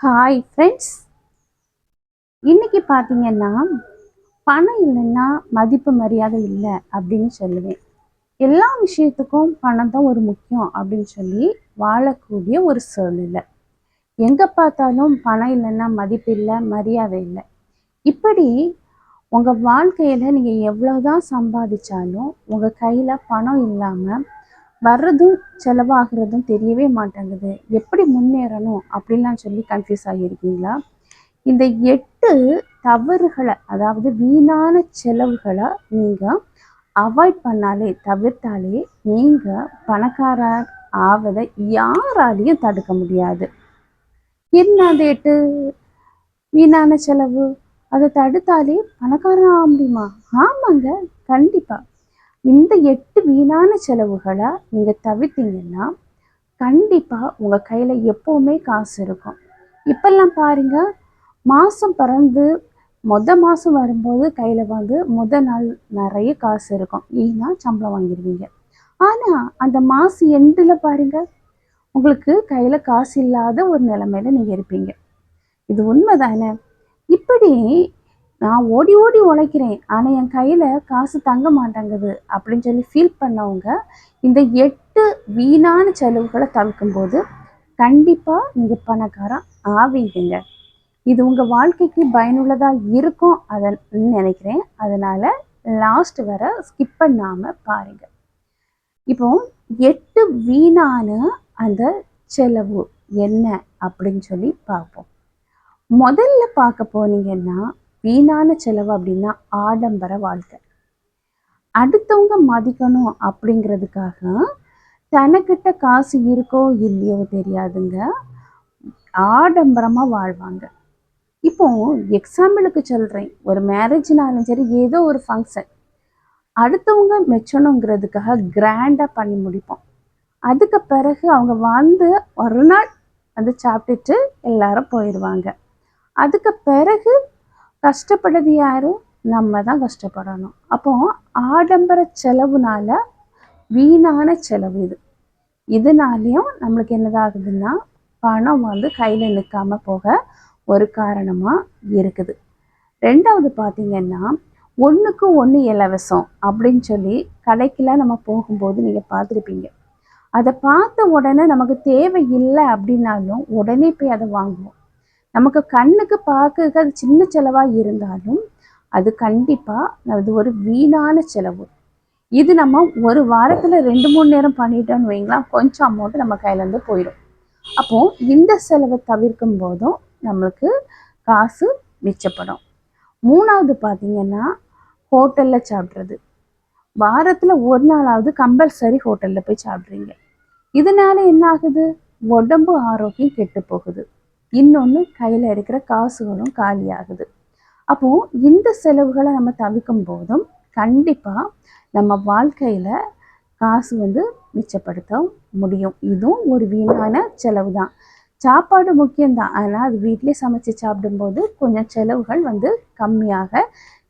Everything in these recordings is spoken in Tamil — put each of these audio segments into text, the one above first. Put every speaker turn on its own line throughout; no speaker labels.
ஹாய் ஃப்ரெண்ட்ஸ் இன்னைக்கு பார்த்தீங்கன்னா பணம் இல்லைன்னா மதிப்பு மரியாதை இல்லை அப்படின்னு சொல்லுவேன். எல்லா விஷயத்துக்கும் பணம் தான் ஒரு முக்கியம் அப்படின்னு சொல்லி வாழக்கூடிய ஒரு சூழ்நிலை. எங்கே பார்த்தாலும் பணம் இல்லைன்னா மதிப்பு இல்லை மரியாதை இல்லை. இப்படி உங்கள் வாழ்க்கையில் நீங்கள் எவ்வளோதான் சம்பாதிச்சாலும் உங்கள் கையில் பணம் இல்லாமல் வர்றதும் செலவாகிறதும் தெரியவே மாட்டேங்குது. எப்படி முன்னேறணும் அப்படின்லாம் சொல்லி கன்ஃபியூஸ் ஆகியிருக்கீங்களா? இந்த எட்டு தவறுகளை அதாவது வீணான செலவுகளை நீங்கள் அவாய்ட் பண்ணாலே தவிர்த்தாலே நீங்கள் பணக்காரர் ஆவதை யாராலையும் தடுக்க முடியாது. என்ன அந்த எட்டு? வீணான செலவு. அதை தடுத்தாலே பணக்காரன் ஆக முடியுமா? ஆமாங்க கண்டிப்பாக இந்த எட்டு வீணான செலவுகளை நீங்கள் தவிர்த்தீங்கன்னா கண்டிப்பாக உங்கள் கையில் எப்போவுமே காசு இருக்கும். இப்பெல்லாம் பாருங்க மாதம் பிறந்து மொத மாதம் வரும்போது கையில் வந்து முத நாள் நிறைய காசு இருக்கும். ஏன்னா சம்பளம் வாங்கிடுவீங்க ஆனால் அந்த மாதம் எண்டில் பாருங்க உங்களுக்கு கையில் காசு இல்லாத ஒரு நிலைமையில நீங்கள் இருப்பீங்க. இது உண்மைதானே? இப்படி நான் ஓடி ஓடி உழைக்கிறேன். ஆனால் என் கையில் காசு தங்க மாட்டேங்குது அப்படின்னு சொல்லி ஃபீல் பண்ணவங்க இந்த எட்டு வீணான செலவுகளை தவிர்க்கும்போது கண்டிப்பாக நீங்கள் பணக்காரன் ஆவீங்க இது உங்கள் வாழ்க்கைக்கு பயனுள்ளதாக இருக்கும் அதை நினைக்கிறேன். அதனால் லாஸ்ட் வர ஸ்கிப் பண்ணாமல் பாருங்கள் இப்போ எட்டு வீணான அந்த செலவு என்ன அப்படின்னு சொல்லி பார்ப்போம். முதல்ல பார்க்க போனீங்கன்னா வீணான செலவு அப்படின்னா ஆடம்பர வாழ்க்கை. அடுத்தவங்க மதிக்கணும் அப்படிங்கிறதுக்காக தனக்கிட்ட காசு இருக்கோ இல்லையோ தெரியாதுங்க. ஆடம்பரமாக வாழ்வாங்க. இப்போ எக்ஸாம்பிளுக்கு சொல்கிறேன் ஒரு மேரேஜ்னாலும் சரி ஏதோ ஒரு ஃபங்க்ஷன் அடுத்தவங்க மெச்சணுங்கிறதுக்காக கிராண்டாக பண்ணி முடிப்போம். அதுக்கு பிறகு அவங்க வந்து ஒரு நாள் வந்து சாப்பிட்டுட்டு எல்லாரும் போயிடுவாங்க. அதுக்கு பிறகு கஷ்டப்படுறது யார்? நம்ம தான் கஷ்டப்படணும். அப்போ ஆடம்பர செலவுனால வீணான செலவு இது. இதனாலையும் நம்மளுக்கு என்னதாகுதுன்னா பணம் வந்து கையில் நிற்காம போக ஒரு காரணமாக இருக்குது. ரெண்டாவது பார்த்திங்கன்னா ஒன்றுக்கு ஒன்று இலவசம் அப்படின்னு சொல்லி கடைக்கெல்லாம் நம்ம போகும்போது நீங்கள் பார்த்துருப்பீங்க அதை பார்த்த உடனே நமக்கு தேவை இல்லை அப்படின்னாலும் உடனே போய் அதை வாங்குவோம். நமக்கு கண்ணுக்கு பார்க்க அது சின்ன செலவாக இருந்தாலும் அது கண்டிப்பாக அது ஒரு வீணான செலவு. இது நம்ம ஒரு வாரத்தில் ரெண்டு மூணு நேரம் பண்ணிட்டோம்னு வைங்களா கொஞ்சம் அமௌண்ட் நம்ம கையிலேருந்து போயிடும். அப்போது இந்த செலவை தவிர்க்கும் போதும் நம்மளுக்கு காசு மிச்சப்படும். மூணாவது பார்த்தீங்கன்னா ஹோட்டலில் சாப்பிட்றது. வாரத்தில் ஒரு நாளாவது கம்பல்சரி ஹோட்டலில் போய் சாப்பிட்றீங்க. இதனால் என்ன ஆகுது? உடம்பு ஆரோக்கியம் கெட்டு போகுது. இன்னொன்று கையில் இருக்கிற காசுகளும் காலியாகுது. அப்போது இந்த செலவுகளை நம்ம தவிர்க்கும் போதும் கண்டிப்பாக நம்ம வாழ்க்கையில் காசு வந்து மிச்சப்படுத்த முடியும். இதுவும் ஒரு வீணான செலவு தான் சாப்பாடு முக்கியம்தான். ஆனால் அது வீட்டிலே சமைச்சு சாப்பிடும்போது கொஞ்சம் செலவுகள் வந்து கம்மியாக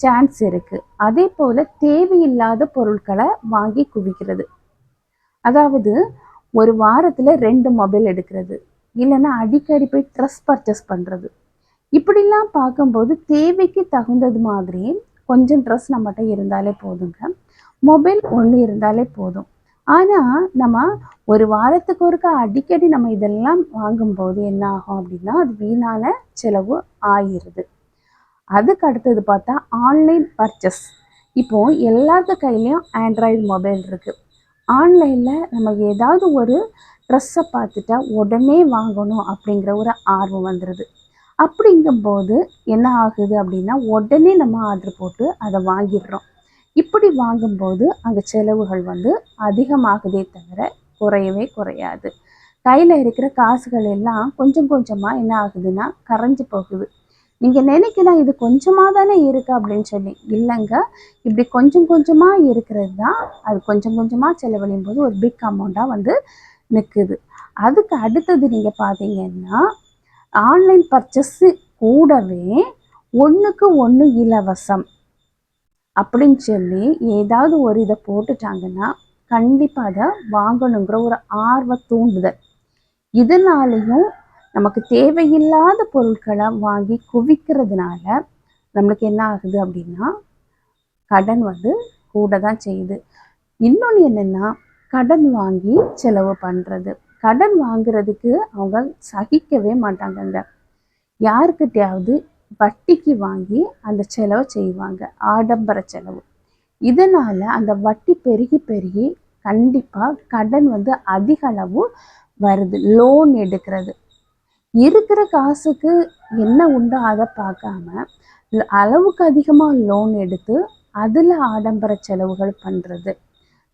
சான்ஸ் இருக்குது அதே போல் தேவையில்லாத பொருட்களை வாங்கி குவிக்கிறது. அதாவது ஒரு வாரத்தில் ரெண்டு மொபைல் எடுக்கிறது. இல்லைன்னா அடிக்கடி போய் ட்ரெஸ் பர்ச்சேஸ் பண்ணுறது இப்படிலாம் பார்க்கும்போது தேவைக்கு தகுந்தது மாதிரி கொஞ்சம் ட்ரெஸ் நம்மகிட்ட இருந்தாலே போதுங்க. மொபைல் ஒன்று இருந்தாலே போதும். ஆனால் நம்ம ஒரு வாரத்துக்கு ஒருக்கா அடிக்கடி நம்ம இதெல்லாம் வாங்கும்போது என்ன ஆகும் அப்படின்னா அது வீணான செலவு ஆயிடுது. அதுக்கு அடுத்தது பார்த்தா ஆன்லைன் பர்ச்சேஸ். இப்போது எல்லாத்து கையிலையும் ஆண்ட்ராய்டு மொபைல் இருக்குது ஆன்லைனில் நம்ம ஏதாவது ஒரு ட்ரெஸ்ஸை பார்த்துட்டா உடனே வாங்கணும் அப்படிங்கிற ஒரு ஆர்வம் வந்துடுது அப்படிங்கும்போது என்ன ஆகுது அப்படின்னா உடனே நம்ம ஆர்டர் போட்டு அதை வாங்கிடுறோம். இப்படி வாங்கும்போது அங்கே செலவுகள் வந்து அதிகமாகுதே தவிர குறையவே குறையாது. கையில் இருக்கிற காசுகள் எல்லாம் கொஞ்சம் கொஞ்சமாக என்ன ஆகுதுன்னா கரைஞ்சு போகுது. நீங்கள் நினைக்கலாம் இது கொஞ்சமாக தானே இருக்குது அப்படின்னு சொல்லி. இல்லைங்க இப்படி கொஞ்சம் கொஞ்சமாக இருக்கிறது தான் அது கொஞ்சம் கொஞ்சமாக செலவழியும் போது ஒரு பிக் அமௌண்ட்டாக வந்து நிற்குது அதுக்கு அடுத்தது நீங்கள் பார்த்தீங்கன்னா ஆன்லைன் பர்ச்சேஸு கூடவே ஒன்றுக்கு ஒன்று இலவசம் அப்படின்னு சொல்லி ஏதாவது ஒரு இதை போட்டுட்டாங்கன்னா கண்டிப்பாக அதை வாங்கணுங்கிற ஒரு ஆர்வ தூண்டுதல். இதனாலையும் நமக்கு தேவையில்லாத பொருட்களை வாங்கி குவிக்கிறதுனால நம்மளுக்கு என்ன ஆகுது அப்படின்னா கடன் வந்து கூட தான் செய்யுது. இன்னொன்று என்னென்னா கடன் வாங்கி செலவு பண்ணுறது கடன் வாங்குறதுக்கு அவங்க சகிக்கவே மாட்டாங்கங்க. யாருக்கிட்டையாவது வட்டிக்கு வாங்கி அந்த செலவை செய்வாங்க. ஆடம்பர செலவு. இதனால் அந்த வட்டி பெருகி பெருகி கண்டிப்பாக கடன் வந்து அதிக அளவு வருது. லோன் எடுக்கிறது. இருக்கிற காசுக்கு என்ன உண்டோ அதை பார்க்காம அளவுக்கு அதிகமாக லோன் எடுத்து அதில் ஆடம்பர செலவுகள் பண்ணுறது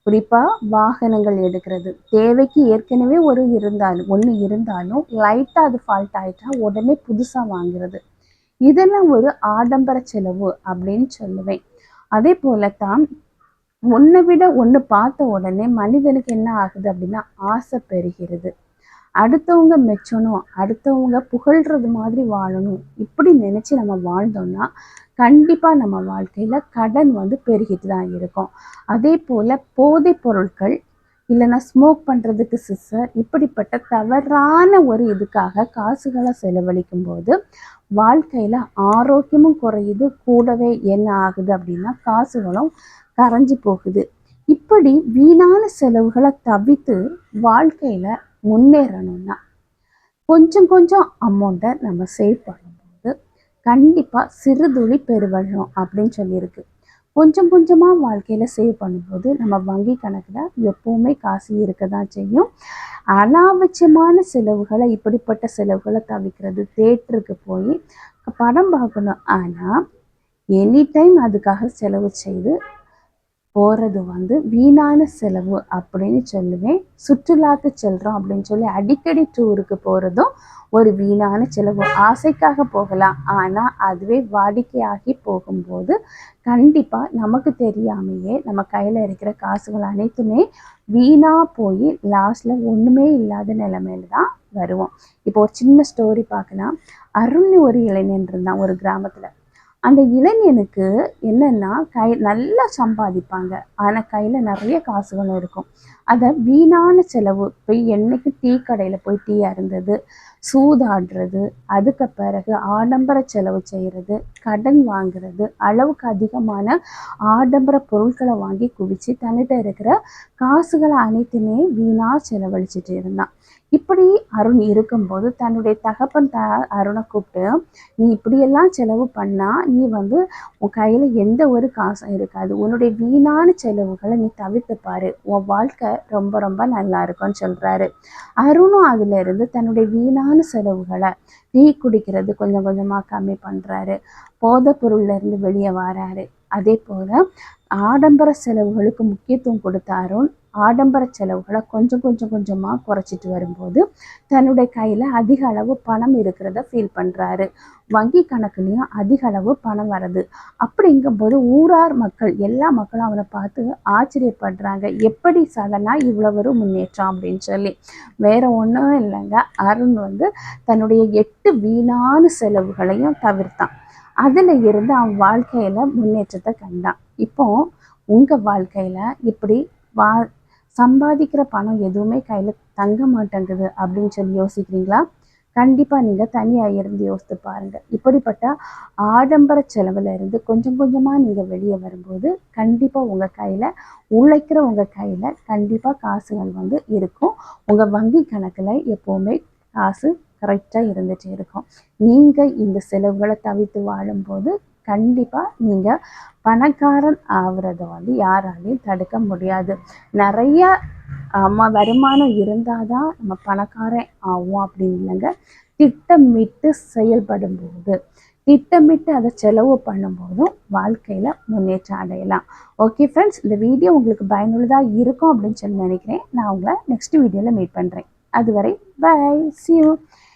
குறிப்பாக வாகனங்கள் எடுக்கிறது. தேவைக்கு ஏற்கனவே ஒரு இருந்தாலும் ஒன்று இருந்தாலும் லைட்டாக அது ஃபால்ட் ஆகிட்டா உடனே புதுசாக வாங்குறது. இதெல்லாம் ஒரு ஆடம்பர செலவு அப்படின்னு சொல்லுவேன். அதே போல தான் ஒன்றை விட ஒன்று பார்த்த உடனே மனிதனுக்கு என்ன ஆகுது அப்படின்னா ஆசை பெறுகிறது அடுத்தவங்க மெச்சணும் அடுத்தவங்க புகழ்றது மாதிரி வாழணும். இப்படி நினச்சி நம்ம வாழ்ந்தோம்னா கண்டிப்பாக நம்ம வாழ்க்கையில் கடன் வந்து பெருகிட்டு தான் இருக்கும். அதே போல் போதைப் பொருட்கள் இல்லைன்னா ஸ்மோக் பண்ணுறதுக்கு சிஸ்டர் இப்படிப்பட்ட தவறான ஒரு இதுக்காக காசுகளை செலவழிக்கும் போது வாழ்க்கையில் ஆரோக்கியமும் குறையுது. கூடவே என்ன ஆகுது அப்படின்னா காசுகளும் கரைஞ்சி போகுது. இப்படி வீணான செலவுகளை தவிர்த்து வாழ்க்கையில் முன்னேறணும்னா கொஞ்சம் கொஞ்சம் அமௌண்ட்டை நம்ம சேவ் பண்ணணும். கண்டிப்பாக சிறுதுளி பெருவழம் அப்படின்னு சொல்லியிருக்கு. கொஞ்சம் கொஞ்சமாக வாழ்க்கையில் சேவ் பண்ணும்போது நம்ம வங்கி கணக்கில் எப்போவுமே காசு இருக்க தான் செய்யும். அனாவசியமான செலவுகளை இப்படிப்பட்ட செலவுகளை தவிர்க்கிறது தேட்டருக்கு போய் படம் பார்க்கணும். ஆனால் எனி டைம் அதுக்காக செலவு செய்து போகிறது வந்து வீணான செலவு அப்படின்னு சொல்லுவேன். சுற்றுலாக்கு செல்கிறோம் அப்படின்னு சொல்லி அடிக்கடி டூருக்கு போகிறதும் ஒரு வீணான செலவு. ஆசைக்காக போகலாம். ஆனால் அதுவே வாடிக்கையாகி போகும்போது கண்டிப்பாக நமக்கு தெரியாமையே நம்ம கையில் இருக்கிற காசுகள் அனைத்துமே வீணாக போய் லாஸ்ட்டில் ஒன்றுமே இல்லாத நிலைமையில தான் வருவோம். இப்போ ஒரு சின்ன ஸ்டோரி பார்க்கலாம். அருண் ஒரு இளைஞன் இருந்தான் ஒரு கிராமத்தில். அந்த இளைஞனுக்கு என்னென்னா கை நல்லா சம்பாதிப்பாங்க. ஆனால் கையில் நிறைய காசுகளும் இருக்கும். அதை வீணான செலவு போய் என்னைக்கு டீ கடையில் போய் டீ அருந்தது சூதாடுறது அதுக்கு பிறகு ஆடம்பர செலவு செய்கிறது கடன் வாங்குறது அளவுக்கு அதிகமான ஆடம்பர பொருட்களை வாங்கி குவிச்சு தன்னிட்ட இருக்கிற காசுகளை அனைத்துமே வீணாக செலவழிச்சிட்டு இருந்தான். இப்படி அருண் இருக்கும்போது தன்னுடைய தகப்பன் த அருணை கூப்பிட்டு நீ இப்படியெல்லாம் செலவு பண்ணால் நீ வந்து உன் கையில் எந்த ஒரு காசும் இருக்காது. உன்னுடைய வீணான செலவுகளை நீ தவிர்த்து பாரு. உன் வாழ்க்கை ரொம்ப ரொம்ப நல்லா இருக்கும்னு சொல்கிறாரு அருணும் அதிலிருந்து தன்னுடைய வீணான செலவுகளை டீ குடிக்கிறது கொஞ்சம் கொஞ்சமாக கம்மி பண்ணுறாரு போதை பொருள்லேருந்து வெளியே வராரு. அதே போல் ஆடம்பர செலவுகளுக்கு முக்கியத்துவம் கொடுத்த அருண் ஆடம்பர செலவுகளை கொஞ்சம் கொஞ்சம் கொஞ்சமாக குறைச்சிட்டு வரும்போது தன்னுடைய கையில் அதிக அளவு பணம் இருக்கிறத ஃபீல் பண்ணுறாரு வங்கி கணக்குலேயும் அதிக அளவு பணம் வருது அப்படிங்கும்போது ஊரார் மக்கள் எல்லா மக்களும் அவரை பார்த்து ஆச்சரியப்படுறாங்க. எப்படி சடனாக இவ்வளவு முன்னேற்றம் அப்படின்னு சொல்லி. வேற ஒன்றும் இல்லைங்க. அருண் வந்து தன்னுடைய எட்டு வீணான செலவுகளையும் தவிர்த்தான். அதில் இருந்து அவன் வாழ்க்கையில் முன்னேற்றத்தை கண்டான். இப்போ உங்கள் வாழ்க்கையில் இப்படி வா சம்பாதிக்கிற பணம் எதுவுமே கையில் தங்க மாட்டேங்குது அப்படின்னு சொல்லி யோசிக்கிறீங்களா? கண்டிப்பாக நீங்கள் தனியாக இருந்து யோசித்து பாருங்கள் இப்படிப்பட்ட ஆடம்பர செலவில் இருந்து கொஞ்சம் கொஞ்சமாக நீங்கள் வெளியே வரும்போது கண்டிப்பாக உங்கள் கையில் உழைக்கிற உங்கள் கையில் கண்டிப்பாக காசுகள் வந்து இருக்கும். உங்கள் வங்கி கணக்கில் எப்போவுமே காசு கரெக்டாக இருந்துகிட்டே இருக்கும். நீங்கள் இந்த செலவுகளை தவிர்த்து வாழும்போது கண்டிப்பாக நீங்கள் பணக்காரன் ஆகிறத வந்து யாராலையும் தடுக்க முடியாது. நிறைய அம்மா வருமானம் இருந்தால் தான் நம்ம பணக்காரன் ஆகும் அப்படின்னு இல்லைங்க. திட்டமிட்டு செயல்படும் போது திட்டமிட்டு அதை செலவு பண்ணும்போதும் வாழ்க்கையில் முன்னேற்றம் அடையலாம். ஓகே ஃப்ரெண்ட்ஸ் இந்த வீடியோ உங்களுக்கு பயனுள்ளதாக இருக்கும் அப்படின்னு சொல்லி நினைக்கிறேன். நான் உங்களை நெக்ஸ்ட் வீடியோவில் மீட் பண்ணுறேன் அதுவரை பாய் சி யூ